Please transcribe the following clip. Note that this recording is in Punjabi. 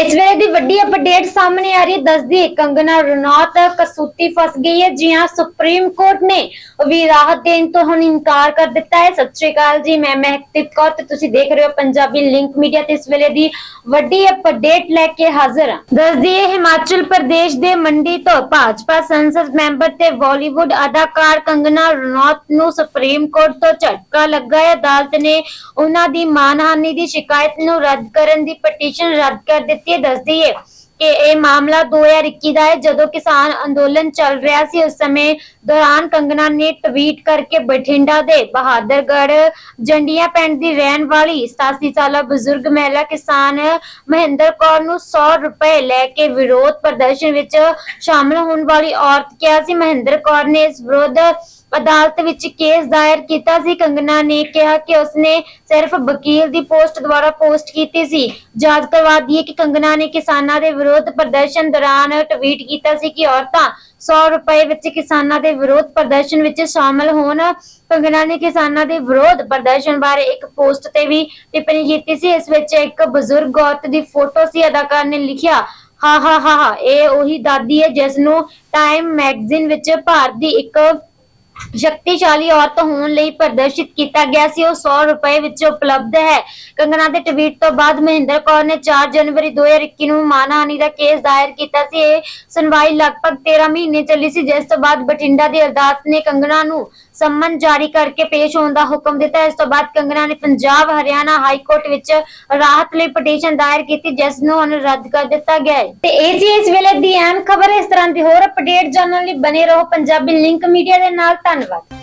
ਇਸ ਵੇਲੇ ਦੀ ਵੱਡੀ ਅਪਡੇਟ ਸਾਹਮਣੇ ਆ ਰਹੀ ਹੈ। ਦੱਸਦੀ ਹੈ ਕੰਗਨਾ ਰਣੌਤ ਕਸੂਤੀ ਫਸ ਗਈ ਹੈ ਜੀ ਹਾਂ ਸੁਪਰੀਮ ਕੋਰਟ ਨੇ ਵੀ ਰਾਹਤ ਦੇਣ ਤੋਂ ਹੁਣ ਇਨਕਾਰ ਕਰ ਦਿੱਤਾ ਹੈ। ਸਤਿ ਸ਼੍ਰੀ ਅਕਾਲ ਜੀ, ਮੈਂ ਮਹਿਕਦੀਪ ਕੌਰ ਤੇ ਤੁਸੀਂ ਦੇਖ ਰਹੇ ਹੋ ਪੰਜਾਬੀ ਲਿੰਕ ਮੀਡੀਆ ਤੇ ਇਸ ਵੇਲੇ ਦੀ ਵੱਡੀ ਅਪਡੇਟ ਲੈ ਕੇ ਹਾਜ਼ਰ ਹਾਂ। ਦੱਸਦੀ ਹੈ, ਹਿਮਾਚਲ ਪ੍ਰਦੇਸ਼ ਦੇ ਮੰਡੀ ਤੋਂ ਭਾਜਪਾ ਸੰਸਦ ਮੈਂਬਰ ਤੇ ਬਾਲੀਵੁੱਡ ਅਦਾਕਾਰ ਕੰਗਨਾ ਰਣੌਤ ਨੂੰ ਸੁਪਰੀਮ ਕੋਰਟ ਤੋਂ ਝਟਕਾ ਲੱਗਾ ਹੈ। ਅਦਾਲਤ ਨੇ ਉਹਨਾਂ ਦੀ ਮਾਨਹਾਨੀ ਦੀ ਸ਼ਿਕਾਇਤ ਨੂੰ ਰੱਦ ਕਰਨ ਦੀ ਪਟੀਸ਼ਨ ਰੱਦ ਕਰ ਦਿੱਤੀ ਹੈ ਦੱਸਦੀ ਹੈ ਕਿ ਇਹ ਮਾਮਲਾ 2021 ਦਾ ਹੈ ਜਦੋਂ ਕਿਸਾਨ ਅੰਦੋਲਨ ਚੱਲ ਰਿਹਾ ਸੀ, ਉਸ ਸਮੇਂ ਦੌਰਾਨ ਕੰਗਨਾ ਨੇ ਟਵੀਟ ਕਰਕੇ ਬਠਿੰਡਾ ਦੇ ਬਹਾਦਰਗੜ੍ਹ ਜੰਡੀਆਂ ਪਿੰਡ ਦੀ ਰਹਿਣ ਵਾਲੀ 87 ਸਾਲਾ ਬਜ਼ੁਰਗ ਮਹਿਲਾ ਕਿਸਾਨ ਮਹਿੰਦਰ ਕੌਰ ਨੂੰ 100 ਰੁਪਏ ਲੈ ਕੇ ਵਿਰੋਧ ਪ੍ਰਦਰਸ਼ਨ ਵਿੱਚ ਸ਼ਾਮਲ ਹੋਣ ਵਾਲੀ ਔਰਤ ਕਿਹਾ ਸੀ। ਮਹਿੰਦਰ ਕੌਰ ਨੇ ਇਸ ਵਿਰੁੱਧ ਅਦਾਲਤ ਵਿੱਚ ਕੇਸ ਦਾਇਰ ਕੀਤਾ ਸੀ। ਕੰਗਨਾ ਨੇ ਕਿਹਾ ਕਿ ਉਸਨੇ ਸਿਰਫ ਵਕੀਲ ਦੀ ਪੋਸਟ ਦੁਆਰਾ ਪੋਸਟ ਕੀਤੀ ਸੀ। ਜਾਂਚ ਕਰਵਾ ਦਈਏ ਕਿ ਕੰਗਨਾ ਨੇ ਕਿਸਾਨਾਂ ਦੇ ਵਿਰੋਧ ਪ੍ਰਦਰਸ਼ਨ ਦੌਰਾਨ ਟਵੀਟ ਕੀਤਾ ਸੀ ਕਿ ਔਰਤਾਂ 100 ਰੁਪਏ ਵਿੱਚ ਕਿਸਾਨਾਂ ਦੇ ਵਿਰੋਧ ਪ੍ਰਦਰਸ਼ਨ ਵਿੱਚ ਸ਼ਾਮਲ ਹੋਣ। ਕੰਗਨਾ ਨੇ ਕਿਸਾਨਾਂ ਦੇ ਵਿਰੋਧ ਪ੍ਰਦਰਸ਼ਨ ਬਾਰੇ ਇੱਕ ਪੋਸਟ ਤੇ ਵੀ ਟਿੱਪਣੀ ਕੀਤੀ ਸੀ। ਇਸ ਵਿੱਚ ਇੱਕ ਬਜ਼ੁਰਗ ਔਰਤ ਦੀ ਫੋਟੋ ਸੀ। ਅਦਾਕਾਰ ਨੇ ਲਿਖਿਆ, ਹਾ ਹਾ ਹਾ ਹਾ, ਇਹ ਉਹੀ ਦਾਦੀ ਹੈ ਜਿਸ ਨੂੰ ਟਾਈਮ ਮੈਗਜ਼ੀਨ ਵਿੱਚ ਭਾਰਤ ਦੀ ਇੱਕ ਸ਼ਕਤੀਸ਼ਾਲੀ ਔਰਤ ਹੋਣ ਲਈ ਪ੍ਰਦਰਸ਼ਿਤ ਕੀਤਾ ਗਿਆ ਸੀ। ਉਹ 100 ਰੁਪਏ ਵਿੱਚ ਉਪਲਬਧ ਹੈ। ਕੰਗਨਾ ਦੇ ਟਵੀਟ ਤੋਂ ਬਾਅਦ ਮਹਿੰਦਰ ਕੌਰ ਨੇ 4 ਜਨਵਰੀ 2021 ਨੂੰ ਮਾਨਹਾਨੀ ਦਾ ਕੇਸ ਦਾਇਰ ਕੀਤਾ ਸੀ। ਇਹ ਸੁਣਵਾਈ ਲਗਭਗ 13 ਮਹੀਨੇ ਚੱਲੀ ਸੀ। ਜਿਸ ਤੋਂ ਬਾਅਦ ਬਠਿੰਡਾ ਦੀ ਅਦਾਲਤ ਨੇ ਕੰਗਨਾ ਨੂੰ ਸੰਮਨ ਜਾਰੀ ਕਰਕੇ ਪੇਸ਼ ਹੋਣ ਦਾ ਹੁਕਮ ਦਿੱਤਾ। ਇਸ ਤੋਂ ਬਾਅਦ ਕੰਗਨਾ ਨੇ ਪੰਜਾਬ, ਹਰਿਆਣਾ ਹਾਈ ਕੋਰਟ ਵਿੱਚ ਰਾਹਤ ਲਈ ਪਟੀਸ਼ਨ ਦਾਇਰ ਕੀਤੀ, ਜਿਸ ਨੂੰ ਹੁਣ ਰੱਦ ਕਰ ਦਿੱਤਾ ਗਿਆ ਹੈ। ਤੇ ਇਹ ਸੀ ਇਸ ਵੇਲੇ ਦੀ ਅਹਿਮ ਖਬਰ। ਇਸ ਤਰ੍ਹਾਂ ਦੀ ਹੋਰ ਅਪਡੇਟ ਜਾਣਨ ਲਈ ਬਨੇ ਰਹੋ ਪੰਜਾਬੀ ਲਿੰਕ ਮੀਡੀਆ ਦੇ ਨਾਲ। ਧੰਨਵਾਦ।